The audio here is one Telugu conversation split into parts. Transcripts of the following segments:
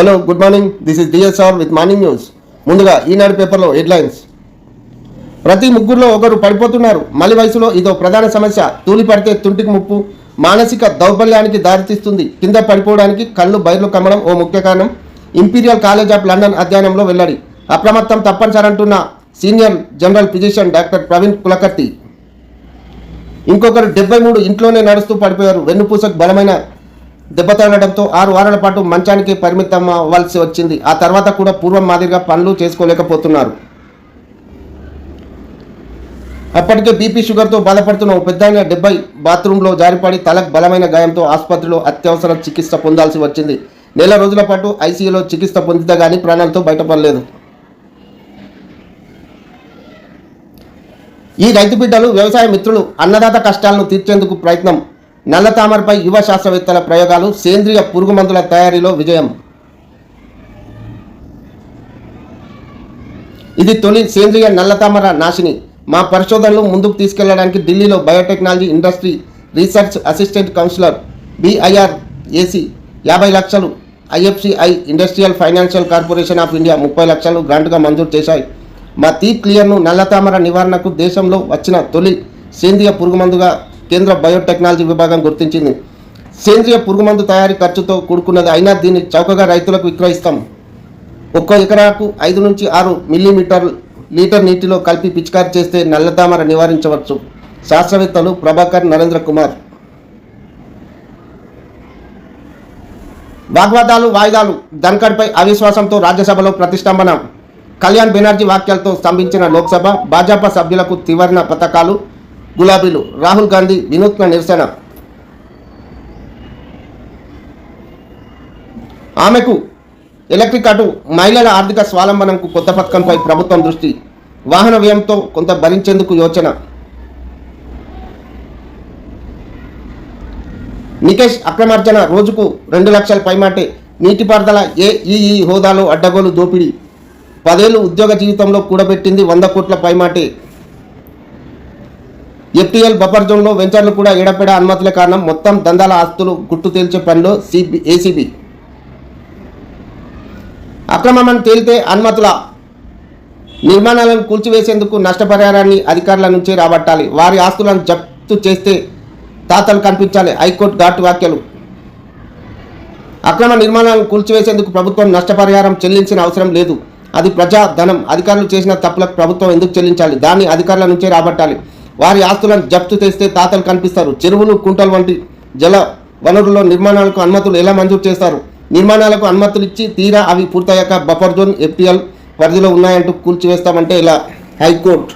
Hello good morning this is DSR with morning news ముందుగా ఈనాడు పేపర్లో హెడ్లైన్స్ ప్రతి ముగ్గురులో ఒకరు పడిపోతున్నారు. మలి వయసులో ఇదో ప్రధాన సమస్య. తూలి పడితే తుంటికి ముప్పు. మానసిక దౌర్బల్యానికి దారితీస్తుంది. కింద పడిపోవడానికి కళ్ళు బయర్లు కమ్మడం ఓ ముఖ్య కారణం. ఇంపీరియల్ కాలేజ్ ఆఫ్ లండన్ అధ్యయనంలో వెల్లడి. అప్రమత్తం తప్పనిసరంటున్న senior general physician doctor Praveen Kulkarni. ఇంకొకరు డెబ్బై మూడు ఇంట్లోనే నడుస్తూ పడిపోయారు. వెన్నుపూసకు బలమైన దెబ్బ తగలడంతో ఆరు వారాల పాటు మంచానికి పరిమితం అవ్వాల్సి వచ్చింది. ఆ తర్వాత కూడా పూర్వం మాదిరిగా పనులు చేసుకోలేకపోతున్నారు. అప్పటికే బీపీ షుగర్తో బాధపడుతున్న ఓ పెద్ద ఆయన డెబ్బై బాత్రూంలో జారిపడి తలకు బలమైన గాయంతో ఆసుపత్రిలో అత్యవసర చికిత్స పొందాల్సి వచ్చింది. నెల రోజుల పాటు ఐసీయూలో చికిత్స పొందితే గానీ ప్రాణాలతో బయటపడలేదు. ఈ రైతు బిడ్డలు వ్యవసాయ మిత్రులు అన్నదాత కష్టాలను తీర్చేందుకు ప్రయత్నం నల్ల తామరపై యువ శాస్త్రవేత్తల ప్రయోగాలు సేంద్రియ పురుగు మందుల తయారీలో విజయం. ఇది తొలి సేంద్రియ నల్లతామర నాశిని. మా పరిశోధనలు ముందుకు తీసుకెళ్ళడానికి ఢిల్లీలో biotechnology industry research assistant councillor BIR AC యాభై లక్షలు IFCI industrial financial corporation of India ముప్పై లక్షలు గ్రాంట్గా మంజూరు చేశాయి. మా తీప్ క్లియర్ను నల్లతామర నివారణకు దేశంలో వచ్చిన తొలి సేంద్రియ పురుగుమందుగా కేంద్ర బయోటెక్నాలజీ విభాగం గుర్తించింది. సేంద్రియ పురుగుమందు తయారీ ఖర్చుతో కూడుకున్నది అయినా దీన్ని చౌకగా రైతులకు విక్రయిస్తాం. ఒక్కో ఎకరాకు ఐదు నుంచి ఆరు మిల్లీమీటర్ లీటర్ నీటిలో కలిపి పిచికారి చేస్తే నల్లతామర నివారించవచ్చు. శాస్త్రవేత్తలు ప్రభాకర్ నరేంద్ర కుమార్. వాగ్వాదాలు వాయిదాలు ధన్కడ్పై అవిశ్వాసంతో రాజ్యసభలో ప్రతిష్టంభన. కళ్యాణ్ బెనర్జీ వాక్యాలతో స్తంభించిన లోక్సభ భాజపా సభ్యులకు త్రివర్ణ పథకాలు గులాబీలు రాహుల్ గాంధీ వినూత్న నిరసన. ఆమెకు ఎలక్ట్రిక్ అటు మహిళల ఆర్థిక స్వావలంబనకు కొత్త పథకంపై ప్రభుత్వం దృష్టి. వాహన వ్యయంతో కొంత భరించేందుకు యోచన. నికేష్ అక్రమార్జన రోజుకు రెండు లక్షల పైమాటే నీటిపారుదల ఏఈఈ హోదాలో అడ్డగోలు దోపిడీ. పదేళ్ళు ఉద్యోగ జీవితంలో కూడబెట్టింది వంద కోట్ల పైమాటే ఎఫ్టీఎల్ బఫర్ జోన్లో వెంచర్లు కూడా ఎడపెడ అనుమతుల కారణం మొత్తం దందాల ఆస్తులు గుట్టు తేల్చే పనిలో సిబి ఏసీబీ. అక్రమమని తేలితే అనుమతుల నిర్మాణాలను కూల్చివేసేందుకు నష్టపరిహారాన్ని అధికారుల నుంచే రాబట్టాలి. వారి ఆస్తులను జప్తు చేస్తే తాతలు కనిపించాలి. హైకోర్టు ఘాటు వ్యాఖ్యలు. అక్రమ నిర్మాణాలను కూల్చివేసేందుకు ప్రభుత్వం నష్టపరిహారం చెల్లించిన అవసరం లేదు. అది ప్రజా ధనం అధికారులు చేసిన తప్పులకు ప్రభుత్వం ఎందుకు చెల్లించాలి? దాన్ని అధికారుల నుంచే రాబట్టాలి. వారి ఆస్తులను జప్తు చేస్తే తాతలు కనిపిస్తారు. చెరువులు కుంటలు వంటి జల వనరుల్లో నిర్మాణాలకు అనుమతులు ఎలా మంజూరు చేస్తారు? నిర్మాణాలకు అనుమతులు ఇచ్చి తీరా అవి పూర్తయ్యాక బఫర్ జోన్ ఎఫ్టీఎల్ పరిధిలో ఉన్నాయంటూ కూల్చివేస్తామంటే ఇలా హైకోర్టు.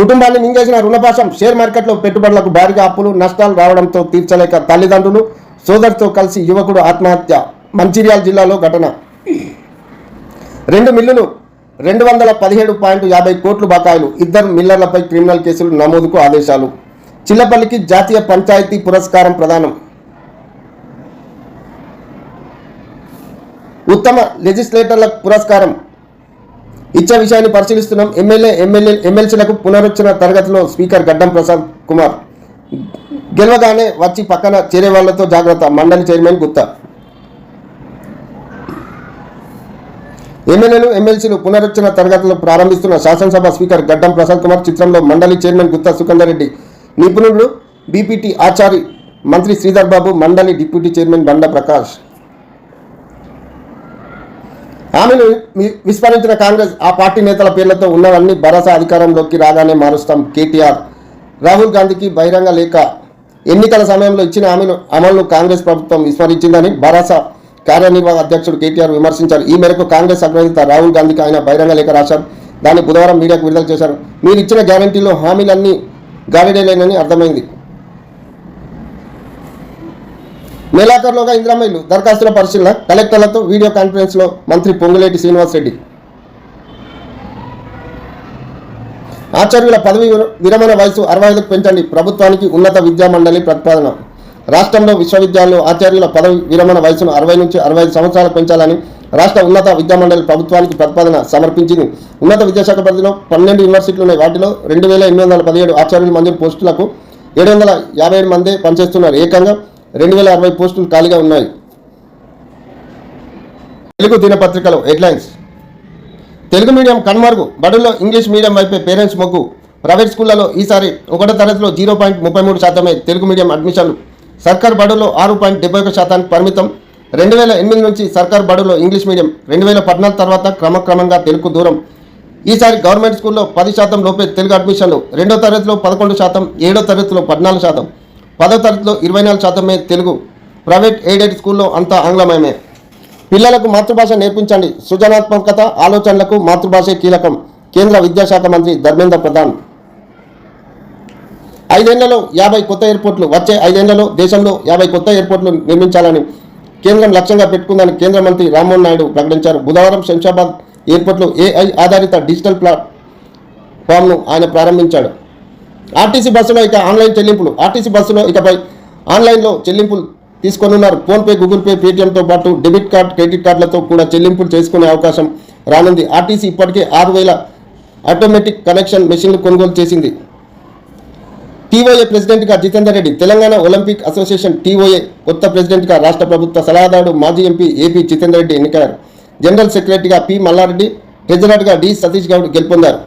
కుటుంబాన్ని మింగేసిన రుణపాశం షేర్ మార్కెట్లో పెట్టుబడులకు భారీగా అప్పులు నష్టాలు రావడంతో తీర్చలేక తల్లిదండ్రులు సోదరితో కలిసి యువకుడు ఆత్మహత్య. మంచిర్యాల జిల్లాలో ఘటన. రెండు మిల్లులు రెండు వందల పదిహేడు పాయింట్ యాభై కోట్లు బకాయిలు ఇద్దరు మిల్లర్లపై క్రిమినల్ కేసులు నమోదుకు ఆదేశాలు. చిల్లపల్లికి జాతీయ పంచాయతీ పురస్కారం ప్రదానం. ఉత్తమ లెజిస్లేటర్ల పురస్కారం. ఇచ్చే విషయాన్ని పరిశీలిస్తున్నాం. ఎమ్మెల్యే ఎమ్మెల్యే ఎమ్మెల్సీలకు పునరుచ్చరణ తరగతిలో స్పీకర్ గడ్డం ప్రసాద్ కుమార్. గెలవగానే వచ్చి పక్కన చేరే వాళ్ళతో జాగ్రత్త. మండలి చైర్మన్ గుత్తా. ఎమ్మెల్యేలు ఎమ్మెల్సీలు పునరుచ్చరణ తరగతిలో ప్రారంభిస్తున్న శాసనసభ స్పీకర్ గడ్డం ప్రసాద్ కుమార్ చిత్రంలో మండలి చైర్మన్ గుత్తా సుఖందరెడ్డి నిపుణుడు బీపీటీ ఆచారి మంత్రి శ్రీధర్ బాబు మండలి డిప్యూటీ చైర్మన్ బండ ప్రకాష్. ఆమెను విస్మరించిన కాంగ్రెస్ ఆ పార్టీ నేతల పేర్లతో ఉన్నవన్నీ భరోసా అధికారంలోకి రాగానే మారుస్తాం కేటీఆర్. రాహుల్ గాంధీకి బహిరంగ లేఖ. ఎన్నికల సమయంలో ఇచ్చిన హామీలు అమలును కాంగ్రెస్ ప్రభుత్వం విస్మరించిందని భరోసా కార్యనిర్వాహక అధ్యక్షుడు కేటీఆర్ విమర్శించారు. ఈ మేరకు కాంగ్రెస్ అగ్రనేత రాహుల్ గాంధీకి ఆయన బహిరంగ లేఖ రాశారు. దాన్ని బుధవారం మీడియాకు విడుదల చేశారు. మీరు ఇచ్చిన గ్యారంటీలో హామీలన్నీ గాలిడేలేనని అర్థమైంది. నెలాఖరులోగా ఇంద్రామైలు దరఖాస్తుల పరిశీలన కలెక్టర్లతో వీడియో కాన్ఫరెన్స్లో మంత్రి పొంగులేటి శ్రీనివాసరెడ్డి. ఆచార్యుల పదవి విరమణ వయసు అరవై ఐదుకు పెంచండి. ప్రభుత్వానికి ఉన్నత విద్యా మండలి ప్రతిపాదన. రాష్ట్రంలో విశ్వవిద్యాలయంలో ఆచార్యుల పదవి విరమణ వయసును అరవై నుంచి అరవై ఐదు సంవత్సరాలు పెంచాలని రాష్ట్ర ఉన్నత విద్యామండలి ప్రభుత్వానికి ప్రతిపాదన సమర్పించింది. ఉన్నత విద్యాశాఖ పరిధిలో పన్నెండు యూనివర్సిటీలు ఉన్నాయి. వాటిలో రెండు వేల ఎనిమిది వందల పదిహేడు ఆచార్యుల మంజూరు పోస్టులకు ఏడు వందల యాభై ఏడు మందే పనిచేస్తున్నారు. ఏకంగా రెండు వేల అరవై పోస్టులు ఖాళీగా ఉన్నాయి. తెలుగు దినపత్రికలో హెడ్లైన్స్. తెలుగు మీడియం కన్మార్గు బడుల్లో ఇంగ్లీష్ మీడియం వైపే పేరెంట్స్ మొగ్గు. ప్రైవేట్ స్కూళ్ళలో ఈసారి ఒకటో తరగతిలో జీరో పాయింట్ ముప్పై మూడు శాతమే తెలుగు మీడియం అడ్మిషన్లు. సర్కార్ బడుల్లో ఆరు పాయింట్ డెబ్బై ఒక శాతానికి పరిమితం. రెండు వేల ఎనిమిది నుంచి సర్కార్ బడుల్లో ఇంగ్లీష్ మీడియం రెండు వేల పద్నాలుగు తర్వాత క్రమక్రమంగా తెలుగు దూరం. ఈసారి గవర్నమెంట్ స్కూల్లో పది శాతం లోపే తెలుగు అడ్మిషన్లు రెండో తరగతిలో పదకొండు శాతం ఏడో తరగతిలో పద్నాలుగు శాతం పదో తరగతిలో ఇరవై నాలుగు శాతమే తెలుగు. ప్రైవేట్ ఎయిడెడ్ స్కూల్లో అంతా ఆంగ్లమయమే. పిల్లలకు మాతృభాష నేర్పించండి. సృజనాత్మకత ఆలోచనలకు మాతృభాషే కీలకం. కేంద్ర విద్యాశాఖ మంత్రి ధర్మేంద్ర ప్రధాన్. ఐదేళ్ళలో యాభై కొత్త ఎయిర్పోర్ట్లు వచ్చే ఐదేళ్ళలో దేశంలో యాభై కొత్త ఎయిర్పోర్ట్లు నిర్మించాలని కేంద్రం లక్ష్యంగా పెట్టుకుందని కేంద్ర మంత్రి రామ్మోహన్ నాయుడు ప్రకటించారు. బుధవారం శంషాబాద్ ఎయిర్పోర్ట్లో ఏఐ ఆధారిత డిజిటల్ ప్లాట్ఫామ్ను ఆయన ప్రారంభించాడు. ఆర్టీసీ బస్సులో ఇక ఆన్లైన్ చెల్లింపులు ఆర్టీసీ బస్సులో ఇకపై ఆన్లైన్లో చెల్లింపులు తీసుకొనున్నారు. ఫోన్పే గూగుల్ పే పేటీఎంతో పాటు డెబిట్ కార్డ్ క్రెడిట్ కార్డులతో కూడా చెల్లింపులు చేసుకునే అవకాశం రానుంది. ఆర్టీసీ ఇప్పటికే ఆరు వేల ఆటోమేటిక్ కనెక్షన్ మెషిన్లు కొనుగోలు చేసింది. టీఓఏ ప్రెసిడెంట్గా Jitender Reddy Telangana Olympic Association TOA కొత్త ప్రెసిడెంట్గా రాష్ట్ర ప్రభుత్వ సలహాదారుడు మాజీ ఎంపీ ఏపీ జితేందర్ రెడ్డి ఎన్నికయ్యారు. జనరల్ సెక్రటరీగా పి మల్లారెడ్డి ట్రెజరర్గా డి సతీష్ గౌడ్ గెలుపొందారు.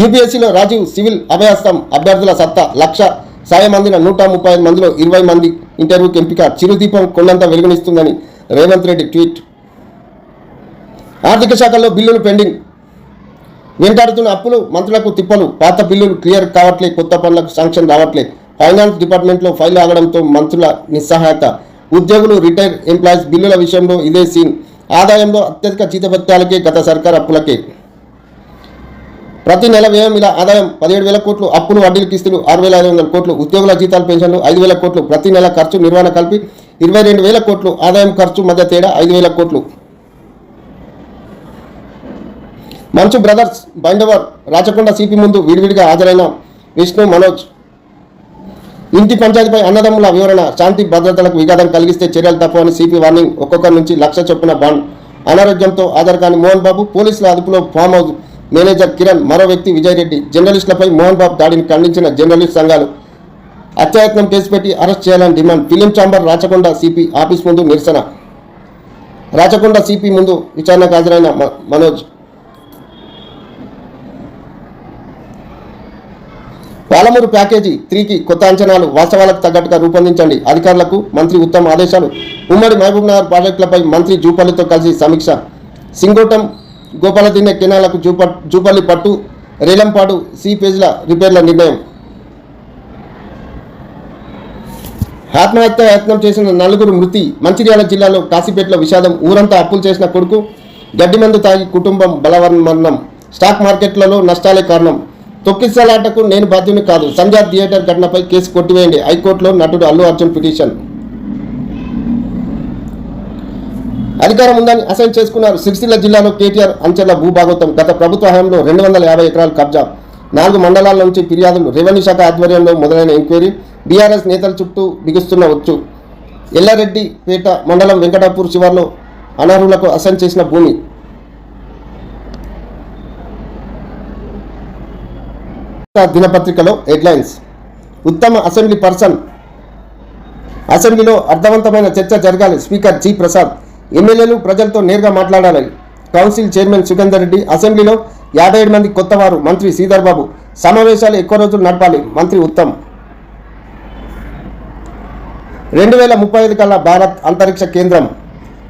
యూపీఎస్సీలో రాజీవ్ సివిల్ అభయాస్తం అభ్యర్థుల సత్తా లక్ష సాయం అందిన నూట ముప్పై ఐదు మందిలో ఇరవై మంది ఇంటర్వ్యూకి ఎంపిక చిరుదీపం కొండంత వెలుగునిస్తుందని రేవంత్ రెడ్డి ట్వీట్. ఆర్థిక శాఖలో బిల్లులు పెండింగ్ వెంటాడుతున్న అప్పులు? మంత్రులకు తిప్పలు. పాత బిల్లులు క్లియర్ కావట్లే కొత్త పనులకు శాంక్షన్ రావట్లే. ఫైనాన్స్ డిపార్ట్మెంట్లో ఫైల్ ఆగడంతో మంత్రుల నిస్సహాయత. ఉద్యోగులు రిటైర్ ఎంప్లాయీస్ బిల్లుల విషయంలో ఇదే సీన్ ఆదాయంలో అత్యధిక జీతభత్యాలకే గత సర్కార్ అప్పులకే. ప్రతి నెల వ్యయం ఇలా ఆదాయం పదిహేడు వేల కోట్లు అప్పులు వడ్డీలు కిస్తులు ఆరు వేల ఐదు వందల కోట్లు ఉద్యోగుల జీతాలు పెన్షన్లు ఐదు వేల కోట్లు ప్రతి నెల ఖర్చు నిర్వహణ కలిపి ఇరవై రెండు వేల కోట్లు ఆదాయం ఖర్చు మధ్య తేడా ఐదు వేల కోట్లు. మంచు బ్రదర్స్ బైండవర్ రాచకొండ సిపి ముందు విడివిడిగా హాజరైన విష్ణు మనోజ్. ఇంటి పంచాయతీపై అన్నదమ్ముల వివరణ శాంతి భద్రతలకు విఘాతం కలిగిస్తే చర్యలు తప్పవని సిపి వార్నింగ్ ఒక్కొక్కరి నుంచి లక్ష చొప్పున బాండ్. అనారోగ్యంతో ఆధార్ కాని మోహన్ బాబు పోలీసుల అదుపులో ఫామ్ హౌస్ మేనేజర్ కిరణ్ మరో వ్యక్తి విజయ్ రెడ్డి జర్నలిస్టులపై మోహన్ బాబు దాడిని ఖండించిన జర్నలిస్ట్ సంఘాలు హత్యాయత్నం కేసు పెట్టి అరెస్ట్ చేయాలని demand. Film chamber Rachakonda CP office ముందు నిరసన. రాచకొండ సిపి ముందు విచారణకు హాజరైన మనోజ్. పాలమూరు ప్యాకేజీ త్రీకి కొత్త అంచనాలు వాస్తవాలకు తగ్గట్టుగా రూపొందించండి. అధికారులకు మంత్రి ఉత్తమ ఆదేశాలు. ఉమ్మడి మహబూబ్ నగర్ ప్రాజెక్టులపై మంత్రి జూపల్లితో కలిసి సమీక్ష. సింగోటం గోపాలదిన్నె కెనాలకు జూప జూపల్లి పట్టు రేలంపాడు సి పేజ్ల రిపేర్ల నిర్ణయం. ఆత్మహత్య యత్నం చేసిన నలుగురు మృతి. మంచిర్యాల జిల్లాలో కాశీపేటలో విషాదం. ఊరంతా అప్పులు చేసిన కొడుకు. గడ్డి మందు తాగి కుటుంబం బలవన్మరణం స్టాక్ మార్కెట్లలో నష్టాలే కారణం. తొక్కిసలాటకు నేను బాధ్యుని కాదు. సంధ్యా థియేటర్ ఘటనపై కేసు కొట్టివేయండి. హైకోర్టులో నటుడు అల్లు అర్జున్ పిటిషన్. అధికారం ఉందని అసైన్ చేసుకున్నారు. సిరిసిల్ల జిల్లాలో కేటీఆర్ అంచెల భూభాగోత్వం గత ప్రభుత్వ హయాంలో రెండు వందల యాభై ఎకరాల కబ్జా. నాలుగు మండలాల నుంచి ఫిర్యాదులు. రెవెన్యూ శాఖ ఆధ్వర్యంలో మొదలైన ఎంక్వైరీ. బీఆర్ఎస్ నేతల చుట్టూ బిగుస్తున్న వచ్చు ఎల్లారెడ్డిపేట మండలం వెంకటాపూర్ శివార్లో అనర్హులకు అసైన్ చేసిన భూమి. దినపత్రికలో హెడ్లైన్స్. ఉత్తమ అసెంబ్లీ పర్సన్. అసెంబ్లీలో అర్థవంతమైన చర్చ జరగాలి. Speaker G Prasad. ఎమ్మెల్యేలు ప్రజలతో నేరుగా మాట్లాడాలి. Council chairman Sukender Reddy. అసెంబ్లీలో యాభై ఏడు మంది కొత్తవారు. మంత్రి శ్రీధర్ బాబు. సమావేశాలు ఎక్కువ రోజులు నడపాలి. మంత్రి ఉత్తమ్. రెండు వేల ముప్పై ఐదు కల్లా భారత్ అంతరిక్ష కేంద్రం.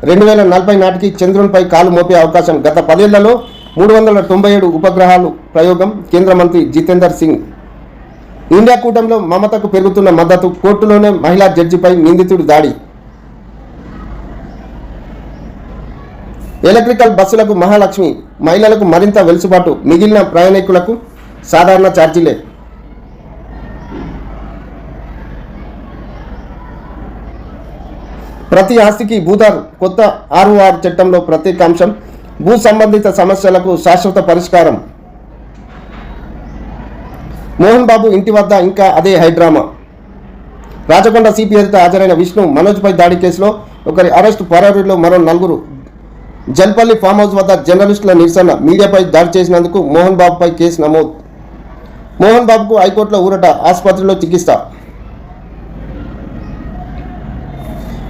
రెండు వేల నలభై నాటికి చంద్రునిపై కాలు మోపే అవకాశం గత పదేళ్ళలో మూడు వందల తొంభై ఏడు ఉపగ్రహాలు ప్రయోగం కేంద్ర మంత్రి జితేందర్ సింగ్. ఇండియా కూటమిలో మమతకు పెరుగుతున్న మద్దతు కోర్టులోనే మహిళా జడ్జిపై నిందితుడి దాడి. ఎలక్ట్రికల్ బస్సులకు మహాలక్ష్మి మహిళలకు మరింత వెలుసుబాటు మిగిలిన ప్రయాణికులకు సాధారణ ఛార్జీలే. ప్రతి ఆస్తికి భూదార్ కొత్త ఆర్ఓఆర్ చట్టంలో ప్రత్యేక అంశం భూ సంబంధిత సమస్యలకు శాశ్వత పరిష్కారం. మోహన్ బాబు ఇంటి వద్ద ఇంకా అదే హైడ్రామా రాచకొండ సిపిఐతో హాజరైన విష్ణు మనోజ్పై దాడి కేసులో ఒకరి అరెస్టు పరారీలో మరో నలుగురు. జల్పల్లి ఫామ్ హౌస్ వద్ద జర్నలిస్టుల నిరసన మీడియాపై దాడి చేసినందుకు మోహన్ బాబుపై కేసు నమోదు. మోహన్ బాబుకు హైకోర్టులో ఊరట ఆసుపత్రిలో చికిత్స.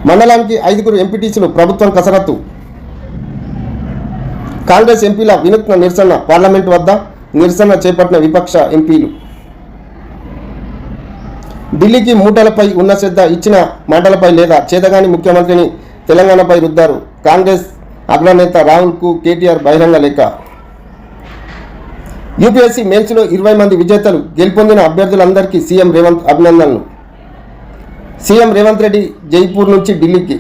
మండలానికి ఐదుగురు ఎంపీటీసీలు ప్రభుత్వం కసరత్తు. కాంగ్రెస్ ఎంపీల వినూత్న నిరసన పార్లమెంట్ వద్ద నిరసన చేపట్టిన విపక్ష ఎంపీలు. ఢిల్లీకి మూటలపై ఉన్న శ్రద్ధ ఇచ్చిన మాటలపై లేదా చేతగాని ముఖ్యమంత్రిని తెలంగాణపై రుద్దారు కాంగ్రెస్ అగ్రనేత రాహుల్కు కేటీఆర్ బహిరంగ లేఖ. యూపీఎస్సీ మెయిన్స్లో ఇరవై మంది విజేతలు గెలుపొందిన అభ్యర్థులందరికీ సీఎం రేవంత్ అభినందనలు. సీఎం రేవంత్ రెడ్డి జైపూర్ నుంచి ఢిల్లీకి